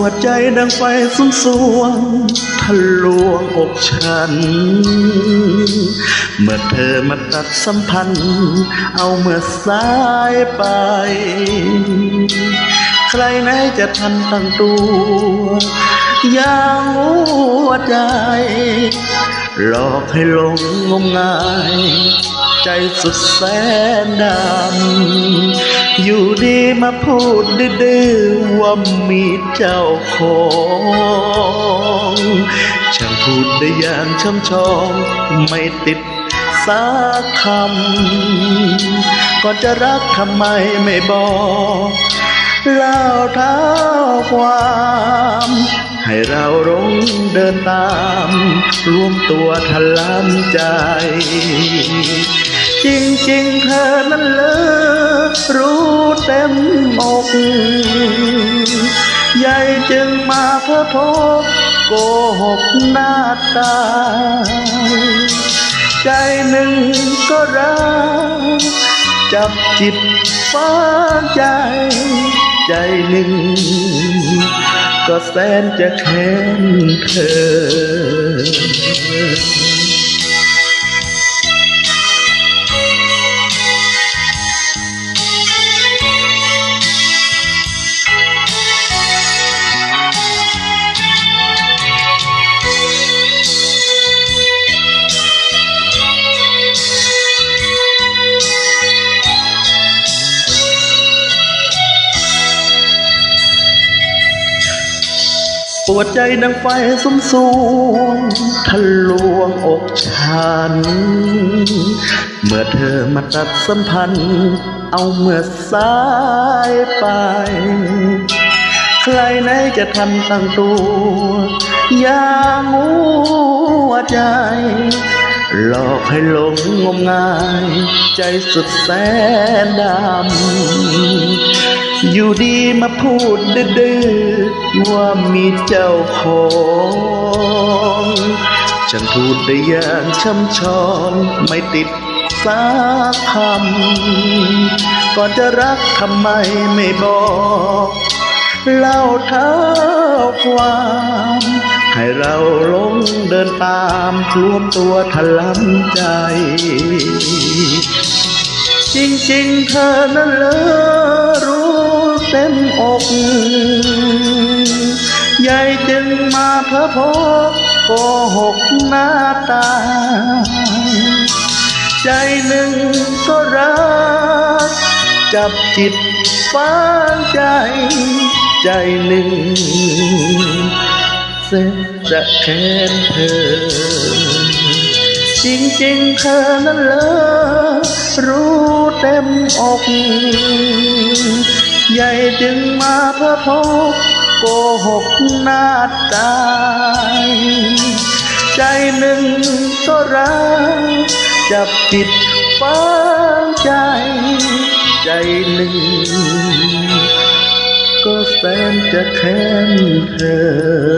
วดใจดังไฟสุมสวงทะลวงอกฉัน เมื่อเธอมาตัดสัมพันธ์ เอาเมื่อสายไป ใครไหนจะทันตั้งตัว อย่างหัวใจ หลอกให้หลงงมงาย ใจสุดแสนดำอยู่ดีมาพูดดื้อว่ามีเจ้าของช่างพูดได้อย่างช่ำชองไม่ติดสักคำก็จะรักทำไมไม่บอกเล่าเท้าความให้เราลงเดินตาม รวมตัวทะล้ำใจ จริงๆเธอนั้นเลิกรู้เต็มอกใหญ่จึงมาเพื่อพบโกหกหน้าตายใจหนึ่งก็รักจับจิตฟ้าใจ ใจหนึ่ง ก็แสนจะแค้นเธอ วดใจดังไฟสุมสวงทะลวงอกฉัน เมื่อเธอมาตัดสัมพันธ์ เอาเมื่อสายไป ใครไหนจะทันตั้งตัว อย่างหัวใจ หลอกให้หลงงมงาย ใจสุดแสนดำ อยู่ดีมาพูดดื้อว่ามีเจ้าของฉันพูดได้อย่างช่ำชองไม่ติดสักคำก่อนจะรักทำไมไม่บอกเล่าเท้าความ ให้เราลงเดินตามรวมตัวทะล้ำใจ จริงๆเธอนั้นเลอรู้ เต็มอกใหญ่จึงมาเพ้อพบโกหกหน้าตา ใจหนึ่งก็รัก จับจิตฝังใจ ใจหนึ่งเส้นจะแค้นเธอจริงๆเธอนั้นเลอรู้เต็มอก ใหญ่จึงมาเพื่อพบโกหกหน้าตายใจหนึ่งก็รักจับจิตฝังใจ ใจหนึ่ง ก็แสนจะแค้นเธอ